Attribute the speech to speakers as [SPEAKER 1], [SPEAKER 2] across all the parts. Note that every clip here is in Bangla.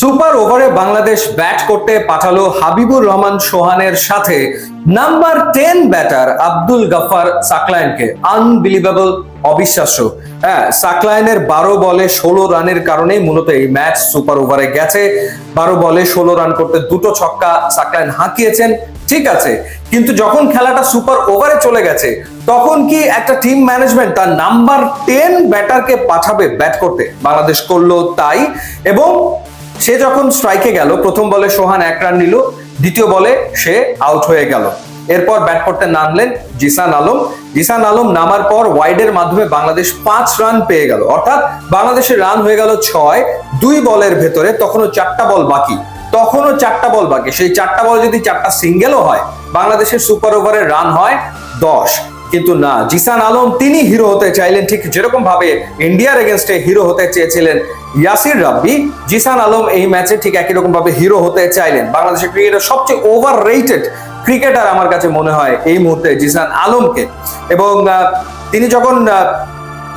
[SPEAKER 1] সুপার ওভারে বাংলাদেশ ব্যাট করতে পাঠালো হাবিবুর রহমান সোহানের সাথে number ten batter Abdul Gaffar সাকলাইনকে। Unbelievable, অবিশ্বাস্য। হ্যাঁ সাকলাইনের বারো বলে ষোলো রানের কারণে মূলত এই ম্যাচ সুপার ওভারে গেছে। বারো বলে ষোলো রান করতে দুটো ছক্কা সাকলাইন হাঁকিয়েছেন, ঠিক আছে। কিন্তু যখন খেলাটা সুপার ওভারে চলে গেছে, তখন কি একটা টিম ম্যানেজমেন্ট তার নাম্বার টেন ব্যাটারকে পাঠাবে ব্যাট করতে? বাংলাদেশ করল তাই। এবং সে যখন স্ট্রাইকে গেল, প্রথম বলে সোহান এক রান নিল, দ্বিতীয় বলে সে আউট হয়ে গেল। এরপর ব্যাট করতে নামলেন জিসান আলম। জিসান আলম নামার পর ওয়াইডের মাধ্যমে বাংলাদেশ পাঁচ রান পেয়ে গেল। অর্থাৎ বাংলাদেশের রান হয়ে গেল ছয়, দুই বলের ভেতরে তখনও চারটা বল বাকি। তখনও চারটা বল বাকি। সেই চারটা বল যদি চারটা সিঙ্গেলও হয়, বাংলাদেশের সুপার ওভারের রান হয় দশ। কিন্তু না, জিসান আলম তিনি হিরো হতে চাইলেন, ঠিক যেরকম ভাবে ইন্ডিয়ার এগেনস্টে হিরো হতে চেয়েছিলেন ইয়াসির রাব্বি, জিসান আলম এই ম্যাচে ঠিক একই রকম ভাবে হিরো হতে চাইলেন। বাংলাদেশের ক্রিকেটের সবচেয়ে ওভার রেটেড ক্রিকেটার আমার কাছে মনে হয় এই মুহূর্তে জিসান আলমকে। এবং তিনি যখন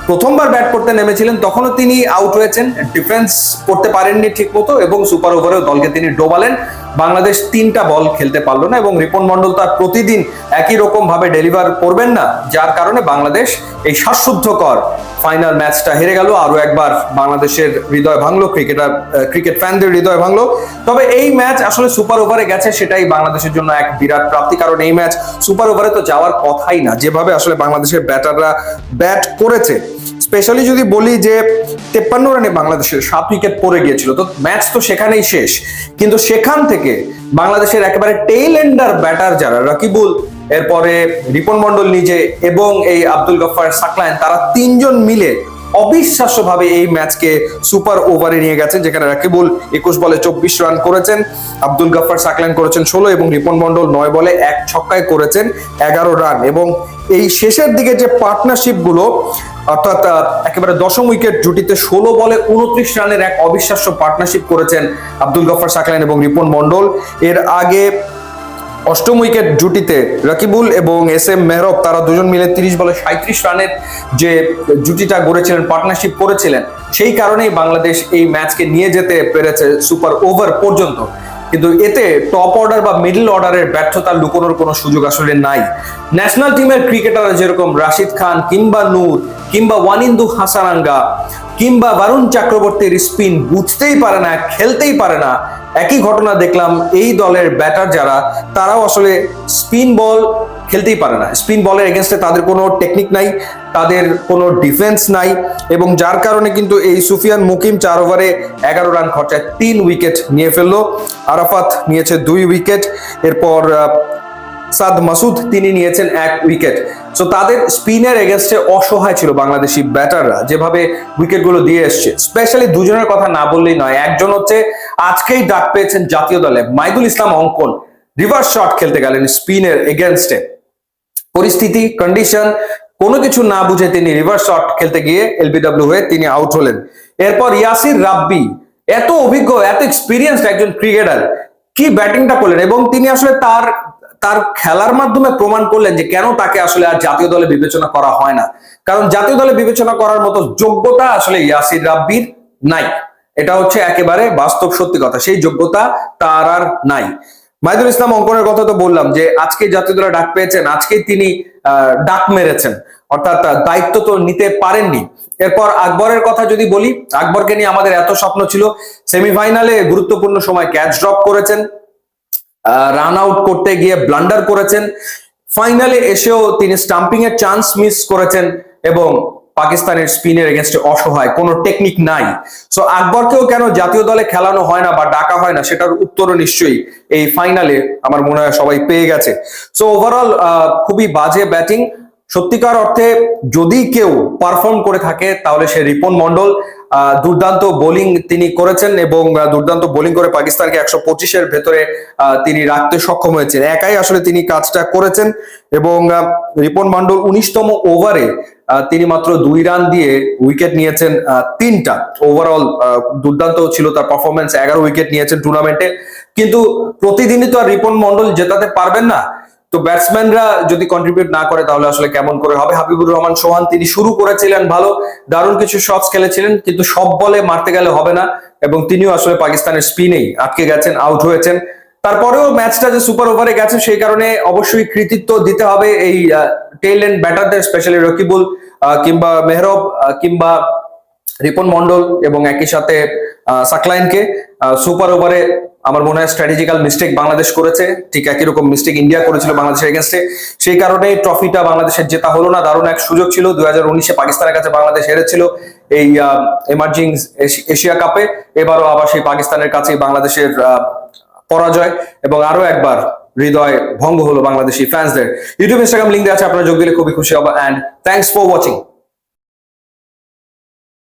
[SPEAKER 1] প্রথমবার ব্যাট করতে নেমেছিলেন, তখনও তিনি আউট হয়েছেন। ডিফেন্স করতে পারেননি ঠিক মতো এবং সুপার ওভারেও দলকে তিনি ডোবালেন। বাংলাদেশ তিনটা বল খেলতে পারল না এবং রিপন মন্ডল তার প্রতিদিন একই রকম ভাবে ডেলিভার করবেন না, যার কারণে বাংলাদেশ এই শ্বাসরুদ্ধকর ফাইনাল ম্যাচটা হেরে গেল। আরও একবার বাংলাদেশের হৃদয় ভাঙলো ক্রিকেটার ক্রিকেট ফ্যানদের হৃদয় ভাঙলো। তবে এই ম্যাচ আসলে সুপার ওভারে গেছে, সেটাই বাংলাদেশের জন্য এক বিরাট প্রাপ্তি। কারণ এই ম্যাচ সুপার ওভারে তো যাওয়ার কথাই না। যেভাবে আসলে বাংলাদেশের ব্যাটাররা ব্যাট করেছে স্পেশালি যদি বলি যে তেপ্পান্ন রানে বাংলাদেশের সাত উইকেট পড়ে গিয়েছিল, তো ম্যাচ তো সেখানেই শেষ। কিন্তু সেখান থেকে বাংলাদেশের একেবারে টেইল এন্ডার ব্যাটার যারা, রকিবুল, এরপরে রিপন মন্ডল নিজে এবং এই আব্দুল গফার সাকলায়ন তারা তিনজন মিলে অবিশ্বাস্যভাবে এই ম্যাচকে সুপার ওভারে নিয়ে গেছেন, যেখানে রাকিবুল একুশ বলে চব্বিশ রান করেছেন, আব্দুল গাফার সাকলাইন করেছেন ষোলো এবং রিপন মন্ডল নয় বলে এক ছক্কায় করেছেন এগারো রান। এবং এই শেষের দিকে যে পার্টনারশিপগুলো অর্থাৎ একেবারে দশম উইকেট জুটিতে ষোলো বলে উনত্রিশ রানের এক অবিশ্বাস্য পার্টনারশিপ করেছেন আব্দুল গফার সাকলাইন এবং রিপন মন্ডল এর আগে অষ্টম উইকেট জুটিতে রাকিবুল এবং এস এম মেহরব, তারা দুজন মিলে তিরিশ বলে সাঁত্রিশ রানের যে জুটিটা গড়েছিলেন পার্টনারশিপ করেছিলেন, সেই কারণেই বাংলাদেশ এই ম্যাচকে নিয়ে যেতে পেরেছে সুপার ওভার পর্যন্ত। কিন্তু এতে টপ অর্ডার বা মিডল অর্ডারের ব্যর্থতা লুকোনোর কোনো সুযোগ আসলে নাই। ন্যাশনাল টিমের ক্রিকেটাররা যেরকম রাশিদ খান, কিংবা নূর, কিংবা ওয়ানিন্দু হাসানাঙ্গা, কিংবা বারুণ চক্রবর্তীর স্পিন বুঝতেই পারে না, খেলতেই পারে না একই ঘটনা দেখলাম এই দলের ব্যাটার যারা, তারাও আসলে স্পিন বল খেলতেই পারে না। স্পিন বলের এগেনস্টে তাদের কোনো টেকনিক নাই, তাদের কোনো ডিফেন্স নাই এবং যার কারণে কিন্তু এই সুফিয়ান মুকিম চার ওভারে এগারো রান খরচায় তিন উইকেট নিয়ে ফেলল। আরাফাত নিয়েছে দুই উইকেট এরপর সাদ মাসুদ, তিনি নিয়েছেন এক উইকেট। সো তাদের স্পিনের এগেনস্টে অসহায় ছিল বাংলাদেশি ব্যাটাররা, যেভাবে উইকেটগুলো দিয়ে এসছে। স্পেশালি দুজনের কথা না বললেই নয়, একজন হচ্ছে আজকেই ডাক পেয়েছেন জাতীয় দলে, মাইদুল ইসলাম অঙ্কন। রিভার্স শট খেলতে গেলেন স্পিনের এগেনস্টে পরিস্থিতি কন্ডিশন কোনো কিছু না বুঝে তিনি রিভার্স শট খেলতে গিয়ে এলবিডব্লিউ হয়ে তিনি আউট হলেন। এরপর ইয়াসির রাব্বি, এত অভিজ্ঞ, এত এক্সপিরিয়েন্সড একজন ক্রিকেটার কি ব্যাটিংটা করলেন? এবং তিনি আসলে তার তার খেলার মাধ্যমে প্রমাণ করলেন যে কেন তাকে আসলে আর জাতীয় দলে বিবেচনা করা হয় না। কারণ জাতীয় দলে বিবেচনা করার মতো যোগ্যতা আসলে ইয়াসির রাব্বির নাই। এটা হচ্ছে একেবারে বাস্তব সত্যি কথা। সেই যোগ্যতা তার আর নাই। মাইদুল ইসলাম অঙ্কনের কথা তো বললাম যে, আজকে জাতীয় দলে ডাক পেয়েছেন, আজকেই তিনি ডাক মেরেছেন। অর্থাৎ দায়িত্ব তো নিতে পারেননি। এরপর আকবরের কথা যদি বলি, আকবরকে নিয়ে আমাদের এত স্বপ্ন ছিল, সেমিফাইনালে গুরুত্বপূর্ণ সময় ক্যাচ ড্রপ করেছেন। রান আউট করতে গিয়ে ব্লান্ডার করেছেন। ফাইনালে এসেও তিনি স্টাম্পিং এর চান্স মিস করেছেন এবং পাকিস্তানের স্পিনের এগেনস্টে অসহায়, কোনো টেকনিক নাই। সো আকবরকেও কেন জাতীয় দলে খেলানো হয় না বা ডাকা হয় না, সেটার উত্তরও নিশ্চয়ই এই ফাইনালে আমার মনে হয় সবাই পেয়ে গেছে। সো ওভারঅল খুবই বাজে ব্যাটিং সত্যিকার অর্থে যদি কেউ পারফর্ম করে থাকে, তাহলে সে রিপন মন্ডল দুর্দান্ত বোলিং তিনি করেছেন এবং দুর্দান্ত বোলিং করে পাকিস্তানকে একশো পঁচিশের ভেতরে তিনি রাখতে সক্ষম হয়েছেন। একাই আসলে তিনি কাজটা করেছেন এবং রিপন মন্ডল উনিশতম ওভারে তিনি মাত্র দুই রান দিয়ে উইকেট নিয়েছেন তিনটা। ওভারঅল দুর্দান্ত ছিল তার পারফরমেন্স এগারো উইকেট নিয়েছেন টুর্নামেন্টে কিন্তু প্রতিদিনই তো আর রিপন মন্ডল জেতাতে পারবেন না। তো ব্যাটসম্যানরা যদি কন্ট্রিবিউট না করে তাহলে আসলে কেমন করে হবে? হাবিবুর রহমান সোহান তিনি শুরু করেছিলেন ভালো, দারুণ কিছু শটস খেলেছিলেন, কিন্তু সব বলে মারতে গেলে হবে না, এবং তিনিও আসলে পাকিস্তানের স্পিনেই আটকে গেছেন আউট হয়েছেন। তারপরেও ম্যাচটা যে সুপার ওভারে গেছে, সেই কারণে অবশ্যই কৃতিত্ব দিতে হবে এই টেল এন্ড ব্যাটারদের স্পেশালি রকিবুল কিংবা মেহরব কিংবা রিপন মন্ডল এবং একই সাথে সাকলাইনকে সুপার ওভারে আমার মনে হয় স্ট্র্যাটেজিক্যাল মিস্টেক বাংলাদেশ করেছে। ঠিক একই রকম মিস্টেক ইন্ডিয়া করেছিল বাংলাদেশের এগেনস্টে সেই কারণে ট্রফিটা বাংলাদেশের জেতা হলো না। দারুণ এক সুযোগ ছিল। দুই হাজার উনিশে পাকিস্তানের কাছে বাংলাদেশ হেরেছিল এই এমার্জিং এশিয়া কাপে এবারও আবার সেই পাকিস্তানের কাছেই বাংলাদেশের পরাজয় এবং আরও একবার হৃদয় ভঙ্গ হলো বাংলাদেশি ফ্যান্সদের ইউটিউব ইনস্টাগ্রাম লিঙ্ক দেওয়া আছে। আপনারা যোগ দিলে খুবই খুশি হব। And thanks for watching